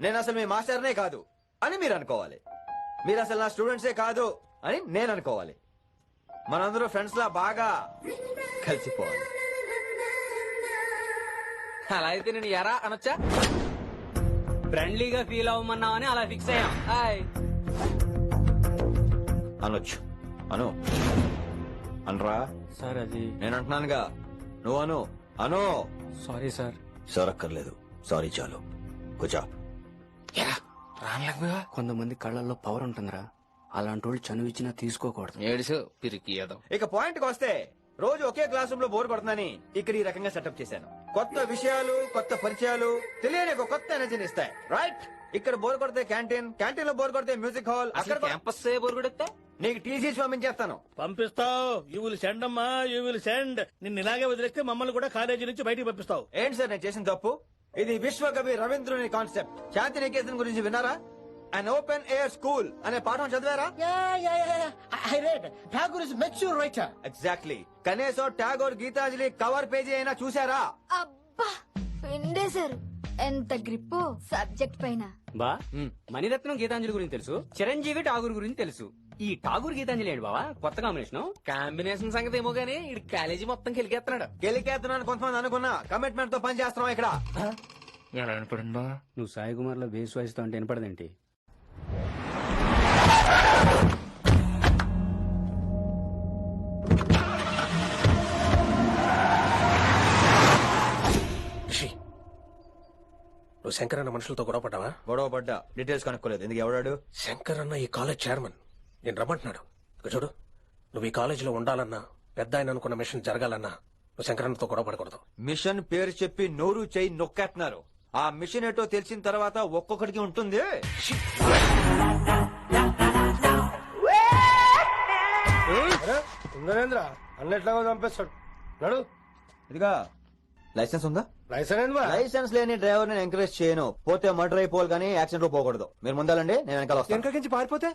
నేను అసలు మీ మాస్టర్నే కాదు అని మీరు అనుకోవాలి మీరు అసలు నా స్టూడెంట్సే కాదు అని నేను అనుకోవాలి మనందరూ ఫ్రెండ్స్ లా బాగా కలిసిపోవాలి. అలా అయితే నేను ఎరా అనొచ్చా? ఫ్రెండ్లీగా ఫీల్ అవ్వమన్నావని అలా ఫిక్స్ అయ్యాం. హాయ్. అనొచ్చు. అను. అనరా. సార్ అది నేను అంటున్నానుగా నువ్వు అను. అను. Sorry sir. సరక్కర్లేదు. సారీ చాలు. కూర్చో కొంతమంది కళ్ళల్లో పవర్ ఉంటుందిరా. అలాంటి వాళ్ళు చనువు ఇచ్చినా తీసుకోకూడదు. ఏడుసు పిరికి ఏదో. ఇక పాయింట్కి వస్తే రోజు ఒకే క్లాస్ రూమ్లో బోర్ కొడుతుందని ఇక్కడ ఈ రకంగా సెటప్ చేశాను. కొత్త విషయాలు కొత్త పరిచయాలు తెలియని ఒక కొత్త ఎనర్జీని ఇస్తాయి. రైట్ ఇక్కడ బోర్ కొడితే క్యాంటీన్ క్యాంటీన్లో బోర్ కొడితే మ్యూజిక్ హాల్ అక్కడ క్యాంపస్ బొరుగుడెత్తే నీకు టీసీ పంపించేస్తాను. పంపిస్తావు. యూ విల్ సెండ్ అమ్మా యూ విల్ సెండ్ నిన్ను ఇలాగే వదిలేస్తే మమ్మల్ని కూడా కాలేజీ నుంచి బయటికి పంపిస్తావు. ఏంటి సార్ నేను చేసిన తప్పు? ఇది విశ్వకవి రవీంద్రుని కాన్సెప్ట్. శాంతి నికేతన్ గురించి విన్నారా? అన్ ఓపెన్ ఎయిర్ స్కూల్ అనే పాఠం చదివారా? I read Tagore is mature writer exactly కనీసం టాగోర్ గీతాంజలి కవర్ పేజీ అయినా చూసారా అబ్బా! పిండేశారు ఎంత గ్రిప్పు. సబ్జెక్ట్ పైన. బా మణిరత్నం గీతాంజలి గురించి తెలుసు. చిరంజీవి ఠాగూర్ గురించి తెలుసు. ఈ ఠాగూర్ గీతాంజలి ఏంటి బావా? కొత్త కాంబినేషన్. కాంబినేషన్ సంగతి ఏమో గానీ ఇడు కాలేజీ మొత్తం కెలికేస్తున్నాడు గెలికేస్తున్నాను కొంతమంది అనుకున్నా. కమిట్మెంట్తో పని చేస్తున్నాం ఇక్కడ? ఎలా వినపడిందా నువ్వు సాయి కుమార్లో బేస్ వాయిస్తో అంటే వినపడదేంటి? రిషి నువ్వు శంకర్ అన్న మనుషులతో గొడవ పడ్డావా? గొడవ పడ్డా. డీటెయిల్స్ కనుక్కోలేదు. ఎందుకు ఎవడాడు? శంకర్ అన్న ఈ కాలేజ్ చైర్మన్. నేను రమ్మంటున్నాడు. ఇక చూడు నువ్వు ఈ కాలేజీలో ఉండాలన్నా పెద్ద ఆయన అనుకున్న మిషన్ జరగాలన్నా నువ్వు శంకర్ అన్నతో గొడవ పడకూడదు. మిషన్ పేరు చెప్పి నోరు చేయి నొక్కేస్తున్నారు ఆ మిషన్ ఏటో తెలిసిన తర్వాత ఒక్కొక్కడికి ఉంటుంది. నరేంద్ర అన్నెట్లాగో చంపేస్తాడు. నడు. ఇదిగా లైసెన్స్ ఉందా? లైసెన్స్ లైసెన్స్ లేని డ్రైవర్ నేను ఎంకరేజ్ చేయను. పోతే మర్డర్ అయిపోవాలి కానీ యాక్సిడెంట్లో పోకూడదు. మీరు ముందాలండి నేను వెనకాల వస్తాను. వెనకకించి పారిపోతే?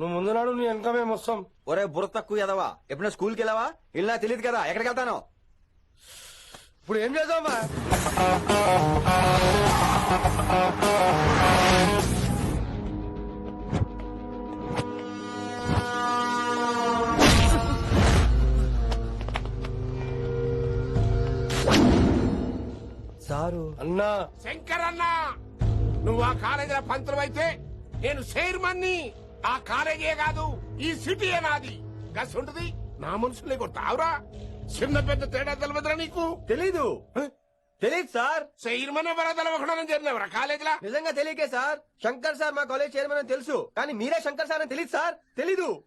నువ్వు ముందు నాడు నీ వెనక మేము వస్తాం. ఒరే బుర్ర తక్కువ ఎదవా ఎప్పుడైనా స్కూల్కి వెళ్ళావా? ఇలా తెలియదు కదా. ఎక్కడికి వెళ్తాను? ఇప్పుడు ఏం చేద్దామా సారు. అన్నా. శంకరన్న నువ్వు ఆ కాలేజీలో పంతులు అయితే నేను చైర్మన్ని. ఆ కాలేజీ కాదు ఈ సిటీ నాది. గసుంటది నా మనుషులే కొడతావురా చిన్న పెద్ద తేడా తెలవదురా నీకు? తెలీదు. తెలీదు సార్. చైర్మన్ ఎవరో తెలవకుండా చేరినవరా కాలేజీలా? నిజంగా తెలియకే సార్. శంకర్ సార్ మా కాలేజ్ చైర్మన్ అని తెలుసు. కానీ మీరే శంకర్ సార్ అని తెలియదు సార్. తెలీదు.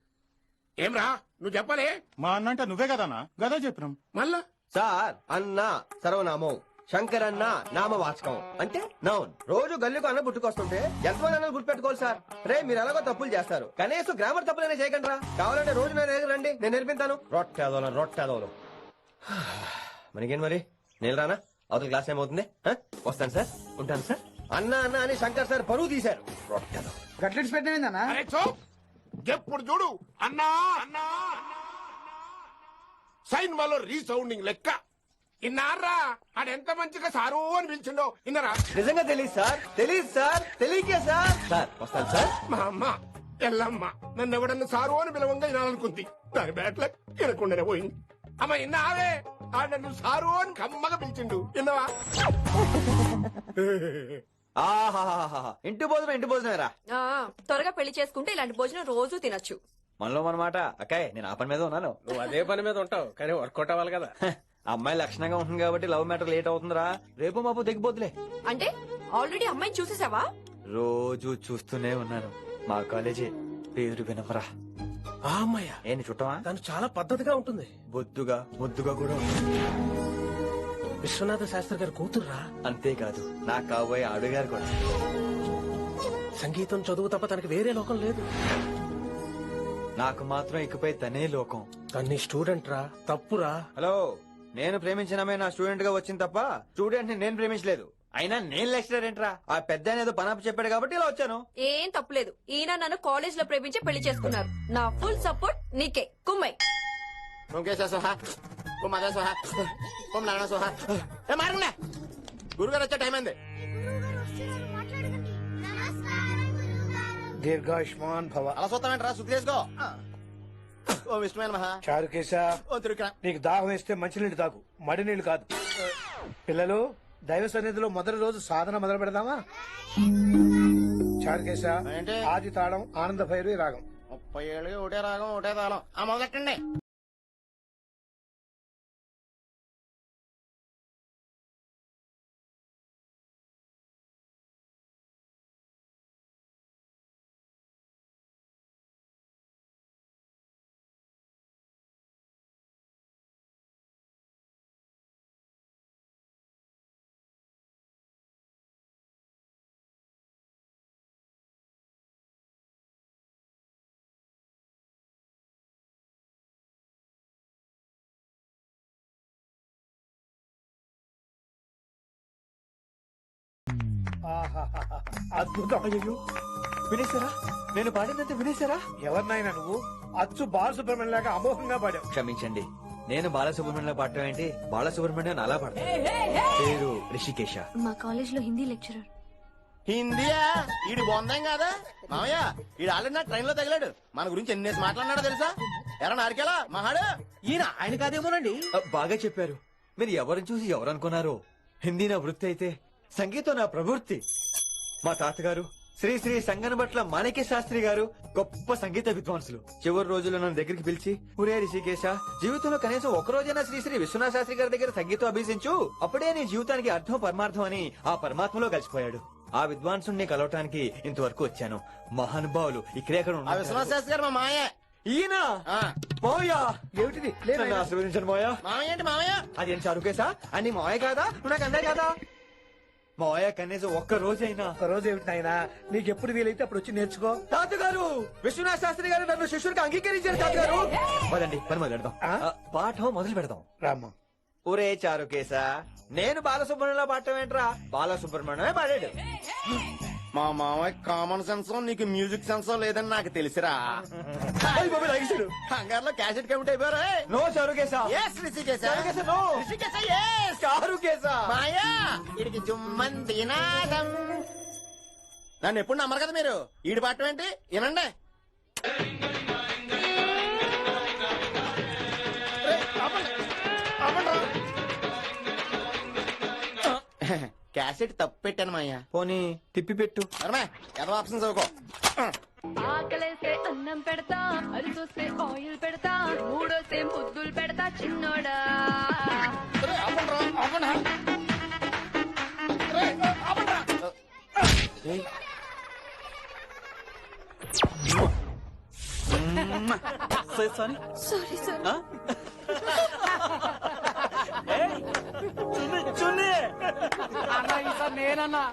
ఏమ్రా నువ్వు చెప్పలే? మా అన్నంటే నువ్వే కదనా? గదా చెప్పినాం. మళ్ళా? సార్ అన్న సర్వనామం. శంకర్ అన్న నామవాచకం. అంటే నౌన్. రోజు గల్లీకు అన్న పుట్టుకొస్తుంటే ఎంతమంది అన్నలు గుర్తుపెట్టుకోవాలి సార్? రే మీరు ఎలాగో తప్పులు చేస్తారు. కనీసం గ్రామర్ తప్పులైనా చేయకండి కావాలంటే రోజు నా దగ్గర రండి. నేను నేర్పిస్తాను. రొట్టెదోలం రొట్టెదోలం. మనకేం మరి? నేను రానా? అవతల క్లాస్ ఏమవుతుంది? వస్తాను సార్. ఉంటాను సార్. అన్న అన్న అని శంకర్ సార్ పరువు తీశారు. రొట్టెదోలం. ఎప్పుడు చూడు? అన్నా! అన్నా! సైన్ వాళ్ళు రీసౌండింగ్ లెక్క. ఇన్నారా? ఆడెంత మంచిగా సారు అని పిలిచిండో ఇన్నరా? నిజంగా తెలియదు సార్. తెలియదు సార్. తెలియకే సార్. సార్ వస్తాను సార్. మా అమ్మ ఎల్లమ్మ నన్ను ఎవడన్నా సారు అని పిలవంగా వినాలనుకుంది. దాని బ్యాట్ల వినకుండానే పోయింది. అమ్మ ఇన్నావే? ఆడ నన్ను సారు అని కమ్మగా పిలిచిండు. విన్నవా? ఆహాహాహా ఇంటి భోజనం ఇంటి భోజనమేరా ఆ, త్వరగా పెళ్ళి చేసుకుంటే ఇలాంటి భోజనం రోజు తినొచ్చు. మనలో మనమాట. అక్కాయ్ నేను ఆ పని మీద ఉన్నాను. నువ్వు అదే పని మీద ఉంటావు కానీ వర్కౌట్ అవ్వాలి కదా. అమ్మాయి లక్షణంగా ఉంటుంది కాబట్టి లవ్ మ్యాటర్ లేట్ అవుతుందిరా. రేపు మాపు దిగిపోతులే అంటే ఆల్రెడీ అమ్మాయిని చూసేసావా? రోజు చూస్తూనే ఉన్నాను. మా కాలేజీ పేరు వినమరా ఆ అమ్మాయ? ఏంటి చుట్టమా? తను చాలా పద్ధతిగా ఉంటుంది. బొద్దుగా ముద్దుగా కూడా. విశ్వనాథ శాస్త్రి గారి కూతుర్రా? అంతేకాదు నా కాబోయే అడుగారు కూడా. సంగీతం చదువు తప్ప తనకి వేరే లోకం లేదు. నాకు మాత్రం ఇకపై తనే లోకం. తన్ని స్టూడెంట్ రా తప్పురా. హలో? నేను ప్రేమించిన అమ్మాయి నా స్టూడెంట్గా వచ్చింది తప్ప స్టూడెంట్ని నేను ప్రేమించలేదు. అయినా నేను లెక్చరర్ ఏంట్రా? ఆ పెద్ద ఏదో పనాపు చెప్పాడు కాబట్టి ఇలా వచ్చాను. ఏం తప్పులేదు. ఈయన నన్ను కాలేజ్లో ప్రేమించి పెళ్ళి చేసుకున్నారు. నా ఫుల్ సపోర్ట్ నీకే. కుమ్మై. ఓం కేశవ సోహ ఓం మద సోహ ఓం నారాయణ సోహ. ఏ మారంలే గురుగారు వచ్చే టైం అయింది దీర్ఘాయుష్మాన్ భవ. అలా చూస్తామంటారా శుద్ధి చేసుకో. ఓ చారుకేశ ఓ తిరుక్రా నీకు దాహం వేస్తే మంచినీళ్ళు తాగు. మడి నీళ్ళు కాదు. పిల్లలు దైవ సన్నిధిలో మొదటి రోజు సాధన మొదలు పెడదామా? చారుకేశ ఏంటి? ఆది తాళం ఆనంద భైరవి రాగం. ముప్పై ఏళ్ళు ఒకటే రాగం ఒకటే తాళం. ఆ మొదలెట్టండి. అద్భుతం వినేశారా? నేను పాడిందంటే వినేశారా? ఎవరినైనా నువ్వు? అచ్చు బాలసుబ్రహ్మణ్యం లాగా అమోఘంగా పాడావు. క్షమించండి. నేను బాలసుబ్రహ్మణ్యం పాడటం ఏంటి? బాలసుబ్రహ్మణ్యం అలా పాడతాను పేరు రిషికేశ. మా కాలేజ్లో హిందీ లెక్చరర్. హిందీయా? ఈడు బొందేం కాదా? మామయ్య ఈడు ఆల్రెడీ నా ట్రైన్లో తగిలాడు. మన గురించి ఎన్నేసి మాట్లాడినాడో తెలుసా? ఎరా నారికేలా మహాడు? ఈయన ఆయన కాదేమోనండి? బాగా చెప్పారు. మీరు ఎవరిని చూసి ఎవరు అనుకున్నారు హిందీ నా వృత్తి అయితే సంగీతం నా ప్రవృత్తి. మా తాతగారు శ్రీ శ్రీ సంగనబట్ల మాణిక్య శాస్త్రి గారు గొప్ప సంగీత విద్వాంసులు. చివరి రోజుల్లో నన్ను దగ్గరికి పిలిచి ఒరే రిషికేశ జీవితంలో కనీసం ఒక రోజైనా శ్రీ శ్రీ విశ్వనాథ శాస్త్రి గారి దగ్గర సంగీతం అభ్యసించు. అప్పుడే నీ జీవితానికి అర్థం పరమార్థం అని ఆ పరమాత్మలో కలిసిపోయాడు ఆ విద్వాంసుని కలవటానికి ఇంతవరకు వచ్చాను. మహానుభావులు ఇక్కడే అక్కడ విశ్వనాథ శాస్త్రి గారు మా మాయ ఈయన? మావయ్య ఏమిటిది? నన్ను ఆశీర్వదించండి మావయ్య మామయ్య ఏంటి మామయ్య? అదేం చరుకేసా అని మావయ్య కాదా? నువ్వు నాకు అందే కదా? మావయ్య కనీసం ఒక్క రోజైనా. ఒక రోజు ఏమిటి నాయనా? నీకు ఎప్పుడు వీలైతే అప్పుడు వచ్చి నేర్చుకో. తాతగారు విశ్వనాథ శాస్త్రి గారు నన్ను శిష్యుడికి అంగీకరించారు తాతగారు. పదండి పని మొదలు పెడదాం. ఆ? ఆ, పాఠం మొదలు పెడదాం. రామ్మా. ఒరే చారుకేశా నేను బాలసుబ్రహ్మణ్యంలో పాడటం ఏంట్రా? బాలసుబ్రహ్మణ్యమే పాడాడు. మా మామయ్య కామన్ సెన్స్ నీకు మ్యూజిక్ సెన్స్ లేదని నాకు తెలిసిరా. కంగారులో క్యాసెట్ కమిట్ అయిపోయారు నో చారుకేశా ఎస్ రిషికేశా. నో. రిషికేశా ఎస్ చారుకేశా మాయా ఇడికి జుమ్మంది నాదం నన్ను ఎప్పుడు నమ్మరు కదా మీరు? ఈడి పాటం ఏంటి? వినండి. క్యాసెట్ తప్పు పెట్టాను మాయ్యా. పోనీ తిప్పి పెట్టు. ఎదో ఆప్షన్ చదువుకో. ఆకలేస్తే అన్నం పెడతా అది చూస్తే ఆయిల్ పెడతా మూడోస్తే ముద్దులు పెడతా చిన్నోడా. Sorry sorry. సార్ నేనన్నా.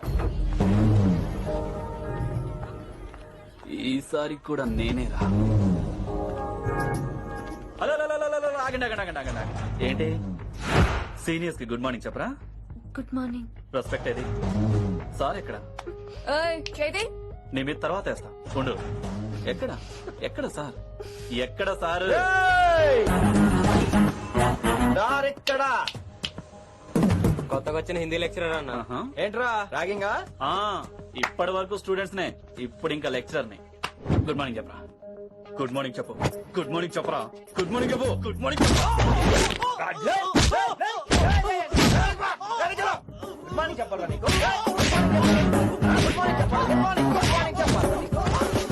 ఈసారి కూడా నేనే రా. Hello hello, hello, hello, hello, ఆగండి ఆగండి ఆగండి ఆగండి ఆగండి. ఏంటి? సీనియర్స్కి గుడ్ మార్నింగ్ చెప్పరా? Good morning. రెస్పెక్ట్ ఏది? సార్ ఎక్కడ? చేతి. నీ మీద తర్వాత వేస్తా. ఉండు. ఎక్కడ? ఎక్కడ సార్? ఎక్కడ సార్? ఇక్కడ కొత్తగా వచ్చిన హిందీ లెక్చరర్ అన్న. ఆహా. ఏంట్రా రాగింగా? ఆ, ఇప్పటి వరకు స్టూడెంట్స్ నే ఇప్పుడు ఇంకా లెక్చరర్ని. గుడ్ మార్నింగ్ చెప్పరా. గుడ్ మార్నింగ్ చెప్పు. గుడ్ మార్నింగ్ చెప్పరా. గుడ్ మార్నింగ్ చెప్పు. Good morning?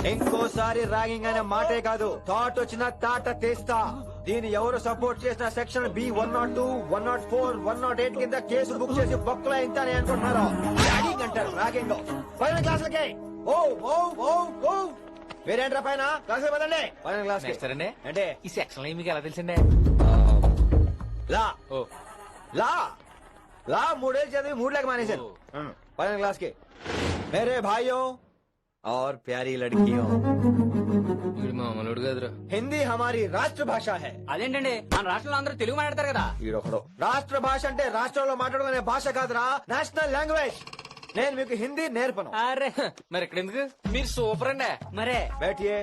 ఇంకోసారి ర్యాగింగ్ అనే మాటే కాదు. థాట్ వచ్చిన తాట తీస్తా. దీన్ని ఎవరు సపోర్ట్ చేసిన section B one not two one not four one not eight కింద కేసు బుక్ చేసి బొక్కలు ఎంత అని అనుకుంటున్నారు. ర్యాగింగ్ అంటారు ర్యాగింగ్ క్లాసులకే. ఓ ఓ ఓ ఓ మీరేంట్రా పైన? క్లాస్ పదండి. పైన క్లాస్ ఇస్తారండి అంటే ఈ సెక్షన్లో మీకు ఎలా తెలిసిండే లా. ఓ. లా. లా మూడేళ్ళు చదివి మూడు లెక్క మానేశాను పైన క్లాస్కి మేరే భాయ్యో और प्यारी लड़कियों వీడు మామూలుడు కదురా हिंदी हमारी राष्ट्र भाषा है అదేంటండి మన రాష్ట్రంలో అందరూ తెలుగు మాట్లాడతారు కదా ఈడొకడు రాష్ట్ర భాష అంటే రాష్ట్రంలో మాట్లాడుకునే భాష కాదురా నేషనల్ లాంగ్వేజ్ నేను మీకు హిందీ నేర్పను అరే మరి ఇక్కడ ఎందుకు మీరు సూపర్ అండి మరే బేటియే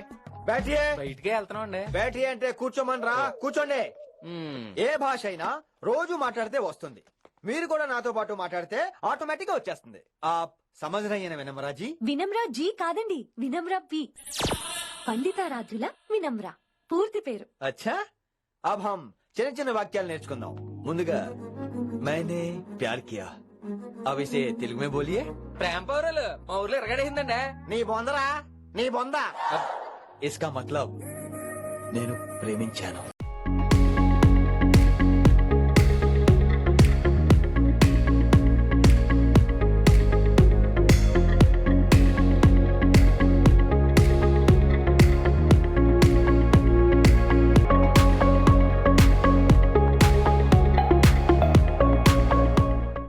బేటియే బయటికే వెళ్తున్నాం అండి బేటియే అంటే కూర్చోమనరా కూర్చోండి మ్మ్. ఏ భాష అయినా రోజు మాట్లాడితే వస్తుంది మీరు కూడా నాతో పాటు మాట్లాడితే ఆటోమేటిక్ గా వచ్చేస్తుంది ఆప్ సమజరయ్యన వినమ్రాజీ. వినమ్ర జీ కాదండి పి. వినమ్ర. పూర్తి పేరు. అచ్చా? చిన్న చిన్న వాక్యాలు నేర్చుకుందాం. ముందుగా మైనే ప్యార్ కియా. ఇసే తెలుగు మే బోలియే. ప్రేమ పౌరులు మా ఊర్లో నీ బొందరా? నీ బొంద? ఇస్కా మత్లబ్ నేను ప్రేమించాను.